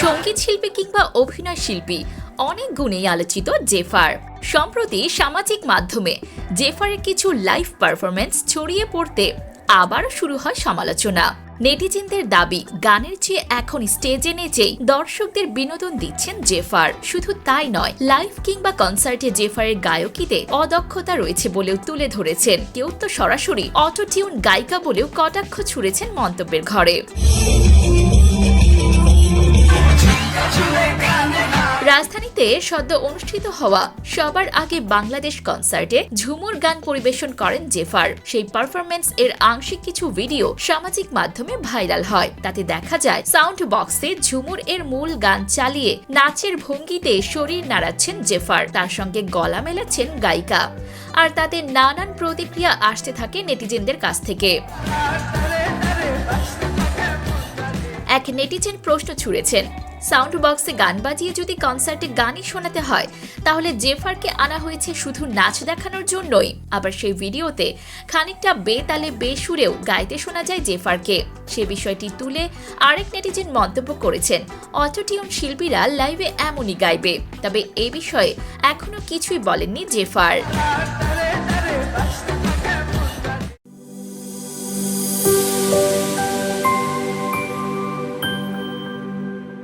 সংগীত শিল্পী কিংবা অভিনয় শিল্পী অনেক গুণেই আলোচিত জেফার। সম্প্রতি সামাজিক মাধ্যমে জেফারের কিছু লাইভ পারফরমেন্স ছড়িয়ে পড়তে আবারও শুরু হয় সমালোচনা। নেটিজেনদের দাবি, গানের চেয়ে এখন স্টেজে নেচেই দর্শকদের বিনোদন দিচ্ছেন জেফার। শুধু তাই নয়, লাইভ কিংবা কনসার্টে জেফারের গায়কিতে অদক্ষতা রয়েছে বলেও তুলে ধরেছেন। কেউ তো সরাসরি অটোটিউন গায়িকা বলেও কটাক্ষ ছুড়েছেন মন্তব্যের ঘরে। রাজধানীতে সদ্য অনুষ্ঠিত হওয়া সবার আগে বাংলাদেশ কনসার্টে ঝুমুর গান পরিবেশন করেন জেফার। সেই পারফরমেন্স এর আংশিক কিছু ভিডিও সামাজিক মাধ্যমে ভাইরাল হয়। তাতে দেখা যায়, সাউন্ড বক্সে ঝুমুর এর মূল গান চালিয়ে নাচের ভঙ্গিতে শরীর নাড়াচ্ছেন জেফার। তার সঙ্গে গলা মেলাচ্ছেন গায়িকা। আর তাতে নানান প্রতিক্রিয়া আসতে থাকে নেটিজেনদের কাছ থেকে। এক নেটিজেন প্রশ্ন ছুড়েছেন সাউন্ড বক্সে গান বাজিয়ে যদি কনসার্টে গানই শোনাতে হয়, তাহলে জেফারকে আনা হয়েছে শুধু নাচ দেখানোর জন্যই। আবার সেই ভিডিওতে খানিকটা বেতালে বেসুরেও গাইতে শোনা যায় জেফারকে। সে বিষয়টি তুলে আরেক নেটিজেন মন্তব্য করেছেন, অটোটিউন শিল্পীরা লাইভে এমনই গাইবে। তবে এ বিষয়ে এখনও কিছুই বলেননি জেফার।